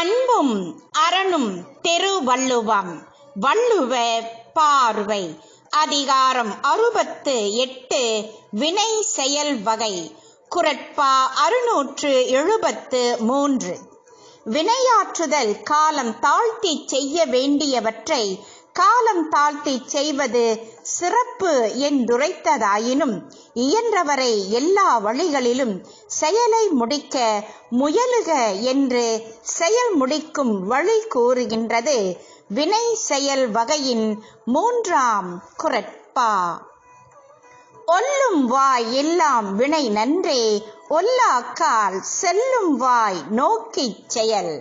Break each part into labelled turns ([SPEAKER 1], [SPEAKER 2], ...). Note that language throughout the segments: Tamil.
[SPEAKER 1] அன்பும் அரணும் தெருவள்ளுவம் வள்ளுவ பார்வை அதிகாரம் அறுபத்து எட்டு வினை செயல் வகை குரட்பா அறுநூற்று எழுபத்து மூன்று. வினையாற்றுதல் காலம் தாழ்த்தி செய்ய வேண்டியவற்றை காலம் தாழ்த்தி செய்வது சிறப்பு என்றுரைத்ததாயினும் இயன்றவரை எல்லா வழிகளிலும் செயலை முடிக்க முயலுக என்று செயல் முடிக்கும் வழி கூறுகின்றது. வினை செயல் வகையின் மூன்றாம் குரட்பா. ஒல்லும் வாய் எல்லாம் வினை நன்றே ஒல்லாக்கால் செல்லும் வாய் நோக்கிச் செயல்.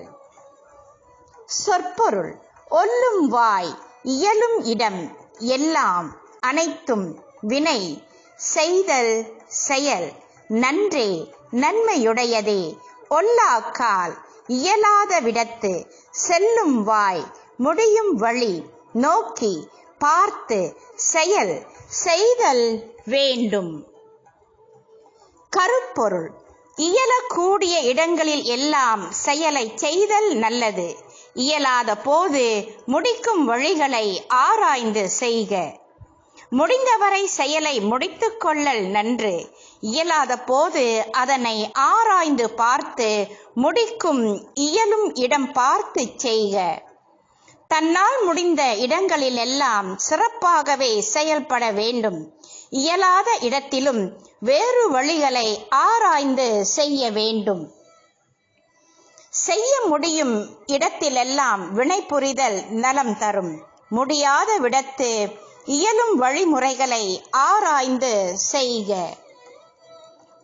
[SPEAKER 1] சொற்பொருள் ஒல்லும் வாய் இயலும் இடம் எல்லாம் அனைத்தும் வினை செய்தல் செயல். நன்றே நன்மையுடையதே. ஒல்லாக்கால் இயலாத விடத்து செல்லும் வாய் முடியும் வழி நோக்கி பார்த்து செயல் செய்தல் வேண்டும். கருப்பொருள் இயலக்கூடிய இடங்களில் எல்லாம் செயலை செய்தல் நல்லது. இயலாத போது முடிக்கும் வழிகளை ஆராய்ந்து செய்க. முடிந்தவரை செயலை முடித்துக் கொள்ளல் நன்று. இயலாத போது அதனை ஆராய்ந்து பார்த்து முடிக்கும் இயலும் இடம் பார்த்து செய்க. தன்னால் முடிந்த இடங்களில் எல்லாம் சிறப்பாகவே செயல்பட வேண்டும். இயலாத இடத்திலும் வேறு வழிகளை ஆராய்ந்து செய்ய வேண்டும். செய்ய முடியும் இடத்திலெல்லாம் வினை புரிதல் நலம் தரும். முடியாத விடத்து இயலும் வழிமுறைகளை ஆராய்ந்து செய்க.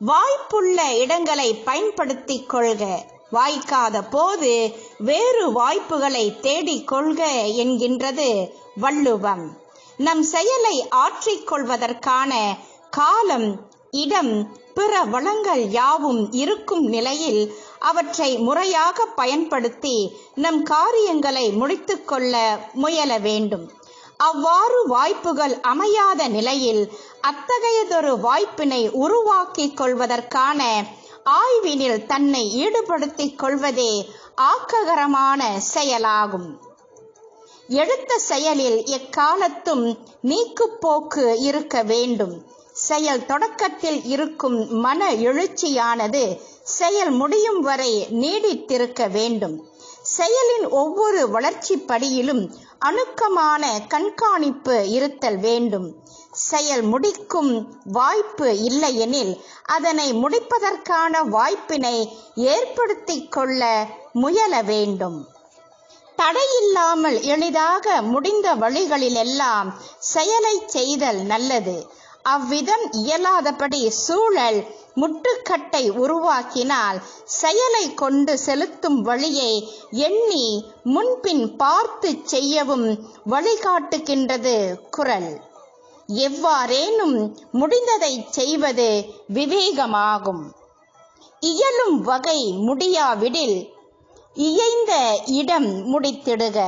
[SPEAKER 1] வாய்ப்புள்ள இடங்களை பயன்படுத்திக் கொள்க. வாய்க்காத போது வேறு வாய்ப்புகளை தேடிக் கொள்க என்கின்றது வள்ளுவம். நம் செயலை ஆற்றிக்கொள்வதற்கான காலம் இடம் பிற வளங்கள் யாவும் இருக்கும் நிலையில் அவற்றை முறையாக பயன்படுத்தி நம் காரியங்களை முடித்துக்கொள்ள முயல வேண்டும். அவ்வாறு வாய்ப்புகள் அமையாத நிலையில் அத்தகையதொரு வாய்ப்பினை உருவாக்கிக் கொள்வதற்கான ஆய்வினில் தன்னை ஈடுபடுத்திக் கொள்வதே ஆக்ககரமான செயலாகும். எடுத்த செயலில் எக்காலத்தும் நீக்குப்போக்கு இருக்க வேண்டும். செயல் தொடக்கத்தில் இருக்கும் மன எழுச்சியானது செயல் முடியும் வரை நீடித்திருக்க வேண்டும். செயலின் ஒவ்வொரு வளர்ச்சி படியிலும் அணுக்கமான கண்காணிப்பு இருத்தல் வேண்டும். செயல் முடிக்கும் வாய்ப்பு இல்லையெனில் அதனை முடிப்பதற்கான வாய்ப்பினை ஏற்படுத்தி கொள்ள முயல வேண்டும். தடையில்லாமல் எளிதாக முடிந்த வழிகளிலெல்லாம் செயலை செய்தல் நல்லது. அவ்விதம் இயலாதபடி சூழல் முட்டுக்கட்டை உருவாக்கினால் செயலை கொண்டு செலுத்தும் வழியை எண்ணி முன்பின் பார்த்து செய்யவும் வழிகாட்டுகின்றது குரல். எவ்வாறேனும் முடிந்ததை செய்வது விவேகமாகும். இயலும் வகை முடியாவிடில் இயைந்த இடம் முடித்திடுக.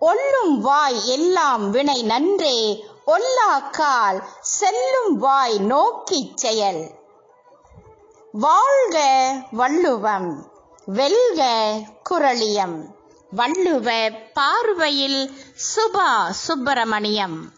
[SPEAKER 1] ஒல்லும் வாய் எல்லாம் வினை நன்றே. ஒல்லாக்கால் செல்லும் வாய் நோக்கிச் செயல். வாழ்க வள்ளுவம் வெல்க குரளியம். வள்ளுவ பார்வையில் சுபா சுப்பிரமணியம்.